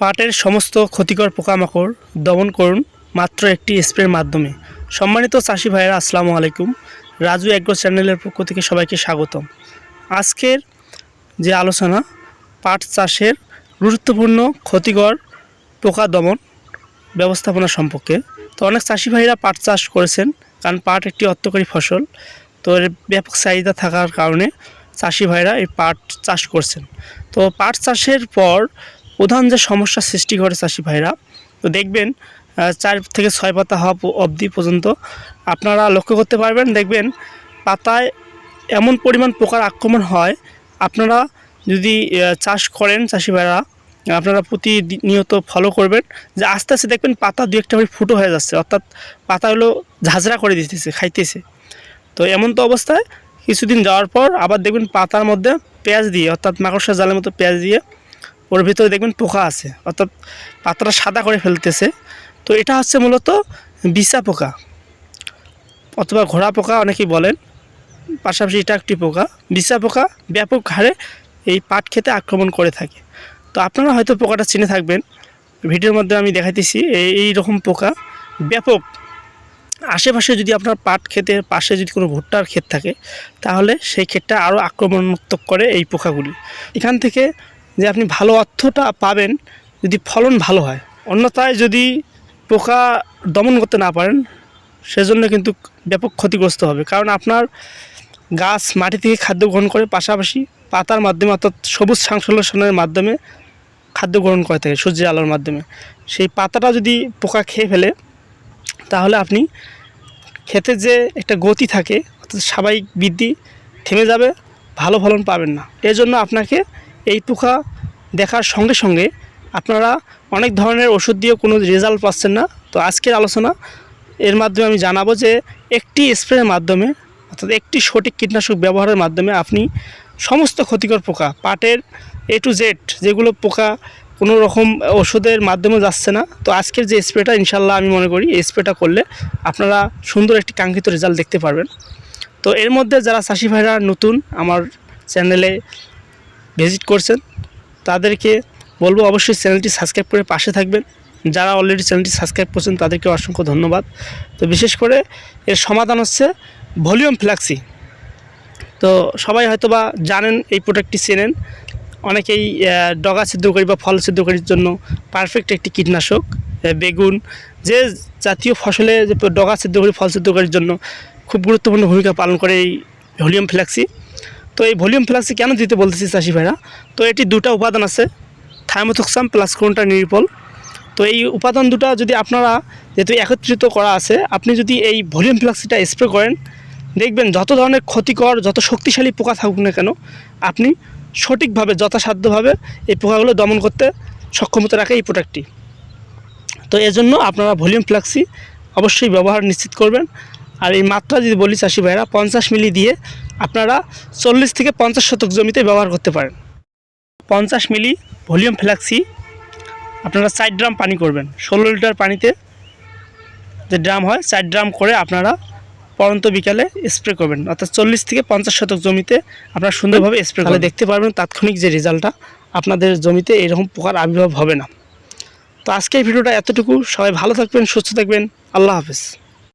পাটের সমস্ত ক্ষতিকর পোকামাকড় দমন করুন মাত্র একটি স্প্রের মাধ্যমে। সম্মানিত চাষি ভাইয়েরা, আসসালামু আলাইকুম। রাজু অ্যাগ্রো চ্যানেলের পক্ষ থেকে সবাইকে স্বাগতম। আজকের যে আলোচনা, পাট চাষের গুরুত্বপূর্ণ ক্ষতিকর পোকা দমন ব্যবস্থাপনা সম্পর্কে। তো অনেক চাষি ভাইরা পাট চাষ করেছেন, কারণ পাট একটি অর্থকরী ফসল। তো এর ব্যাপক চাহিদা থাকার কারণে চাষি ভাইরা এই পাট চাষ করছেন। তো পাট চাষের পর প্রধান যে সমস্যা সৃষ্টি করে চাষি ভাইরা, তো দেখবেন চার থেকে ছয় পাতা হওয়া অবধি পর্যন্ত আপনারা লক্ষ্য করতে পারবেন, দেখবেন পাতায় এমন পরিমাণ পোকার আক্রমণ হয়। আপনারা যদি চাষ করেন চাষি ভাইরা, আপনারা প্রতিনিয়ত ফলো করবেন। যে আস্তে আস্তে দেখবেন পাতা দু একটা ফুটো হয়ে যাচ্ছে, অর্থাৎ পাতাগুলো ঝাঁঝরা করে দিতেছে, খাইতেছে। তো এমন তো অবস্থায় কিছুদিন যাওয়ার পর আবার দেখবেন পাতার মধ্যে পেঁয়াজ দিয়ে, অর্থাৎ মাকড়সা জালের মতো পেঁয়াজ দিয়ে ওর ভিতরে দেখবেন পোকা আছে, অর্থাৎ পাতাটা সাদা করে ফেলতেছে। তো এটা হচ্ছে মূলত বিছা পোকা অথবা ঘোড়া পোকা অনেকেই বলেন। পাশাপাশি এটা একটি পোকা। বিছা পোকা ব্যাপক হারে এই পাট খেতে আক্রমণ করে থাকে। তো আপনারা হয়তো পোকাটা চিনে থাকবেন। ভিডিওর মধ্যে আমি দেখাইতেছি এই রকম পোকা ব্যাপক। আশেপাশে যদি আপনার পাট ক্ষেতের পাশে যদি কোনো ভুট্টার ক্ষেত থাকে, তাহলে সেই ক্ষেতটা আরও আক্রমণাত্মক করে এই পোকাগুলি। এখান থেকে যে আপনি ভালো অর্থটা পাবেন যদি ফলন ভালো হয়। অন্যথায় যদি পোকা দমন করতে না পারেন, সেজন্য কিন্তু ব্যাপক ক্ষতিগ্রস্ত হবে। কারণ আপনার গাছ মাটি থেকে খাদ্য গ্রহণ করে, পাশাপাশি পাতার মাধ্যমে অর্থাৎ সবুজ সংশ্লেষণের মাধ্যমে খাদ্য গ্রহণ করে থাকে, সূর্যের আলোর মাধ্যমে। সেই পাতাটা যদি পোকা খেয়ে ফেলে, তাহলে আপনি ক্ষেতে যে একটা গতি থাকে, অর্থাৎ স্বাভাবিক বৃদ্ধি থেমে যাবে, ভালো ফলন পাবেন না। এই জন্য আপনাকে এই পোকা দেখার সঙ্গে সঙ্গে আপনারা অনেক ধরনের ওষুধ দিয়ে কোনো রেজাল্ট পাচ্ছেন না। তো আজকের আলোচনা, এর মাধ্যমে আমি জানাব যে একটি স্প্রের মাধ্যমে, অর্থাৎ একটি সঠিক কীটনাশক ব্যবহারের মাধ্যমে আপনি সমস্ত ক্ষতিকর পোকা, পাটের এ টু জেড যেগুলো পোকা কোনো রকম ওষুধের মাধ্যমে যাচ্ছে না, তো আজকের যে স্প্রেটা ইনশাল্লাহ আমি মনে করি এই স্প্রেটা করলে আপনারা সুন্দর একটি কাঙ্ক্ষিত রেজাল্ট দেখতে পারবেন। তো এর মধ্যে যারা চাষি ভাইরা নতুন আমার চ্যানেলে ভিজিট করছেন, তাদেরকে বলব অবশ্যই চ্যানেলটি সাবস্ক্রাইব করে পাশে থাকবেন। যারা অলরেডি চ্যানেলটি সাবস্ক্রাইব করছেন, তাদেরকে অসংখ্য ধন্যবাদ। তো বিশেষ করে এর সমাধান হচ্ছে ভলিউম ফ্ল্যাক্সি তো সবাই হয়তো বা জানেন, এই প্রোডাক্টটি চেনেন। অনেকেই ডগা ছিদ্রকারী বা ফল ছিদ্রকারীর জন্য পারফেক্ট একটি কীটনাশক বেগুন, যে জাতীয় ফসলে যে ডগা ছিদ্রকারী ফল ছিদ্রকারীর জন্য খুব গুরুত্বপূর্ণ ভূমিকা পালন করে এই ভলিউম ফ্ল্যাক্সি তো এই ভলিউম ফ্ল্যাক্সি কেন দিতে বলতেছি চাষি ভাইরা? তো এটি দুটা উপাদান আছে, থাইমোথক্সাম প্লাস কোনটা নির্পল তো এই উপাদান দুটো যদি আপনারা যেহেতু একত্রিত করা আছে, আপনি যদি এই ভলিউম ফ্লাক্সিটা স্প্রে করেন, দেখবেন যত ধরনের ক্ষতিকর, যত শক্তিশালী পোকা থাকুক না কেন, আপনি সঠিকভাবে, যথাসাধ্যভাবে এই পোকাগুলো দমন করতে সক্ষমতা রাখে এই প্রোডাক্টটি তো এজন্য আপনারা ভলিউম ফ্লাক্সি অবশ্যই ব্যবহার নিশ্চিত করবেন। আর এই মাত্রা যদি বলি চাষি ভাইরা, পঞ্চাশ মিলি দিয়ে আপনারা চল্লিশ থেকে পঞ্চাশ শতক জমিতে ব্যবহার করতে পারেন। পঞ্চাশ মিলি ভলিউম ফ্ল্যাক্সি আপনারা চার ড্রাম পানি করবেন। ষোলো লিটার পানিতে যে ড্রাম হয় চার ড্রাম করে আপনারা পরন্ত বিকালে স্প্রে করবেন। অর্থাৎ চল্লিশ থেকে পঞ্চাশ শতক জমিতে আপনারা সুন্দরভাবে স্প্রে করে দেখতে পারবেন তাৎক্ষণিক যে রেজাল্টটা আপনাদের জমিতে এরকম পোকার আবির্ভাব হবে না। তো আজকের ভিডিওটা এতটুকু। সবাই ভালো থাকবেন সুস্থ থাকবেন। আল্লাহ হাফেজ।